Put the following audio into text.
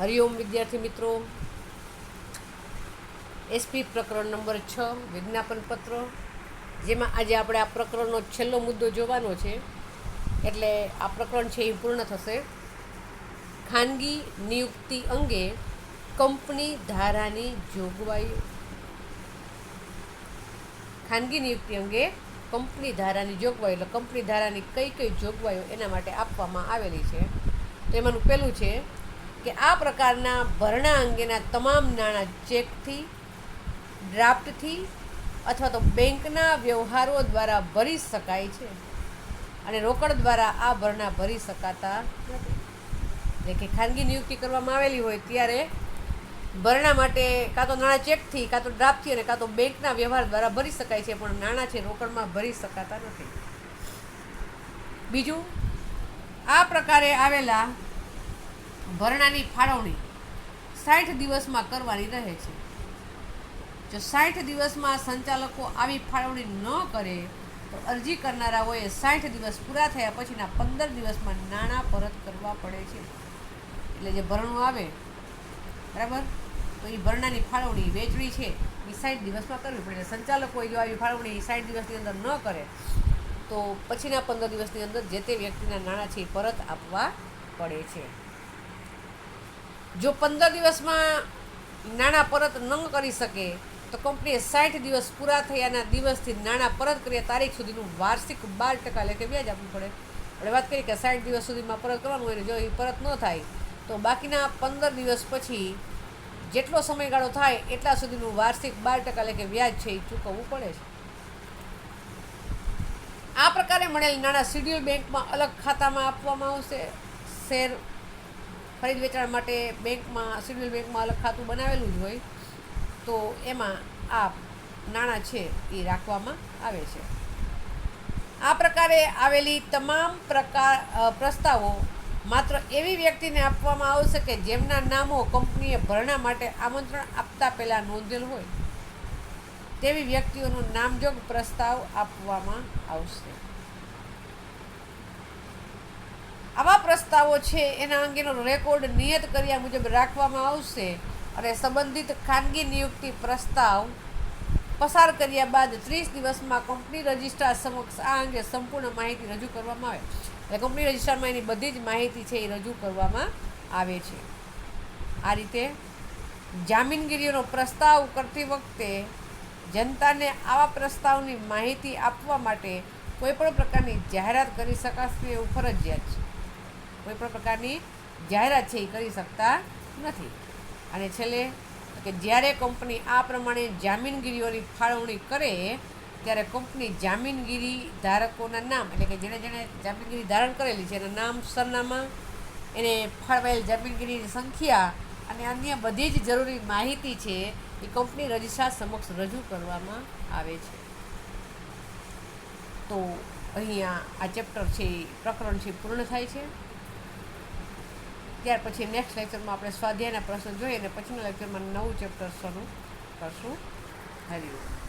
હરિઓમ વિદ્યાર્થી મિત્રો. એસપી પ્રકરણ નંબર છ, વિજ્ઞાપન પત્ર. જેમાં આજે આપણે આ પ્રકરણનો છેલ્લો મુદ્દો જોવાનો છે. એટલે આ પ્રકરણ છે એ પૂર્ણ થશે. ખાનગી નિયુક્તિ અંગે કંપની ધારાની જોગવાઈ. ખાનગી નિયુક્તિ અંગે કંપની ધારાની જોગવાઈ, એટલે કંપની ધારાની કઈ કઈ જોગવાઈઓ એના માટે આપવામાં આવેલી છે. તો એમાંનું પહેલું છે કે આ પ્રકારના ભરણા અંગેના તમામ નાણાં ચેકથી, ડ્રાફ્ટથી અથવા તો બેંકના વ્યવહારો દ્વારા ભરી શકાય છે. અને રોકડ દ્વારા આ ભરણા ભરી શકાતા નથી. એટલે કે ખાનગી નિયુક્તિ કરવામાં આવેલી હોય ત્યારે ભરણા માટે કાં તો નાણાં ચેકથી, કાં તો ડ્રાફ્ટથી અને કાં તો બેંકના વ્યવહાર દ્વારા ભરી શકાય છે, પણ નાણાં છે રોકડમાં ભરી શકાતા નથી. બીજું, આ પ્રકારે આવેલા ભરણાની ફાળવણી સાઠ દિવસમાં કરવાની રહે છે. જો સાઠ દિવસમાં સંચાલકો આવી ફાળવણી ન કરે, તો અરજી કરનારાઓએ સાઠ દિવસ પૂરા થયા પછીના પંદર દિવસમાં નાણાં પરત કરવા પડે છે. એટલે જે ભરણું આવે, બરાબર? તો એ ભરણાની ફાળવણી વેચણી છે. એ સાઠ દિવસમાં કરવી પડે. સંચાલકોએ જો આવી ફાળવણી સાઠ દિવસની અંદર ન કરે, તો પછીના પંદર દિવસની અંદર જે તે વ્યક્તિના નાણાં છે એ પરત આપવા પડે છે. જો પંદર દિવસમાં નાણાં પરત ન કરી શકે, તો કંપનીએ સાઠ દિવસ પૂરા થયાના દિવસથી નાણાં પરત કર્યા તારીખ સુધીનું વાર્ષિક બાર ટકા લેખે વ્યાજ આપવું પડે. આપણે વાત કરી કે સાઠ દિવસ સુધીમાં પરત કરવાનું હોય જો એ પરત ન થાય, તો બાકીના પંદર દિવસ પછી જેટલો સમયગાળો થાય એટલા સુધીનું વાર્ષિક બાર ટકા લેખે વ્યાજ છે એ ચૂકવવું પડે છે. આ પ્રકારે મળેલ નાણાં શિડ્યુલ બેંકમાં અલગ ખાતામાં આપવામાં આવશે. શેર ખરીદ વેચાણ માટે બેંકમાં, સિવિલ બેંકમાં અલગ ખાતું બનાવેલું જ હોય, તો એમાં આ નાણાં છે એ રાખવામાં આવે છે. આ પ્રકારે આવેલી તમામ પ્રકાર પ્રસ્તાવો માત્ર એવી વ્યક્તિને આપવામાં આવશે કે જેમના નામો કંપનીએ ભરણા માટે આમંત્રણ આપતા પહેલાં નોંધેલ હોય. તેવી વ્યક્તિઓનું નામજોગ પ્રસ્તાવ આપવામાં આવશે. આવા પ્રસ્તાવો છે, એના અંગેનો રેકોર્ડ નિયત કર્યા મુજબ રાખવામાં આવશે અને સંબંધિત ખાનગી નિયુક્તિ પ્રસ્તાવ પસાર કર્યા બાદ ત્રીસ દિવસમાં કંપની રજિસ્ટ્રાર સમક્ષ આ અંગે સંપૂર્ણ માહિતી રજૂ કરવામાં આવે એટલે કંપની રજિસ્ટ્રારમાં એની બધી જ માહિતી છે, એ રજૂ કરવામાં આવે છે. આ રીતે જામીનગીરીઓનો પ્રસ્તાવ કરતી વખતે જનતાને આવા પ્રસ્તાવની માહિતી આપવા માટે કોઈપણ પ્રકારની જાહેરાત કરી શકાશે એવું ફરજિયાત છે. કોઈપણ પ્રકારની જાહેરાત છે એ કરી શકતા નથી. અને છેલ્લે, કે જ્યારે કંપની આ પ્રમાણે જામીનગીરીઓની ફાળવણી કરે, ત્યારે કંપની જામીનગીરી ધારકોના નામ, એટલે કે જેણે જેણે જામીનગીરી ધારણ કરેલી છે, એના નામ, સરનામા, એને ફાળવાયેલ જામીનગીરીની સંખ્યા અને અન્ય બધી જ જરૂરી માહિતી છે એ કંપની રજિસ્ટ્રાર સમક્ષ રજૂ કરવામાં આવે છે. તો અહીંયા આ ચેપ્ટર છે પ્રકરણ છે પૂર્ણ થાય છે. ત્યાર પછી નેક્સ્ટ લેક્ચરમાં આપણે સ્વાધ્યાયના પ્રશ્ન જોઈએ અને પછીના લેક્ચરમાં નવું ચેપ્ટર શરૂ કરશું. હરિઓમ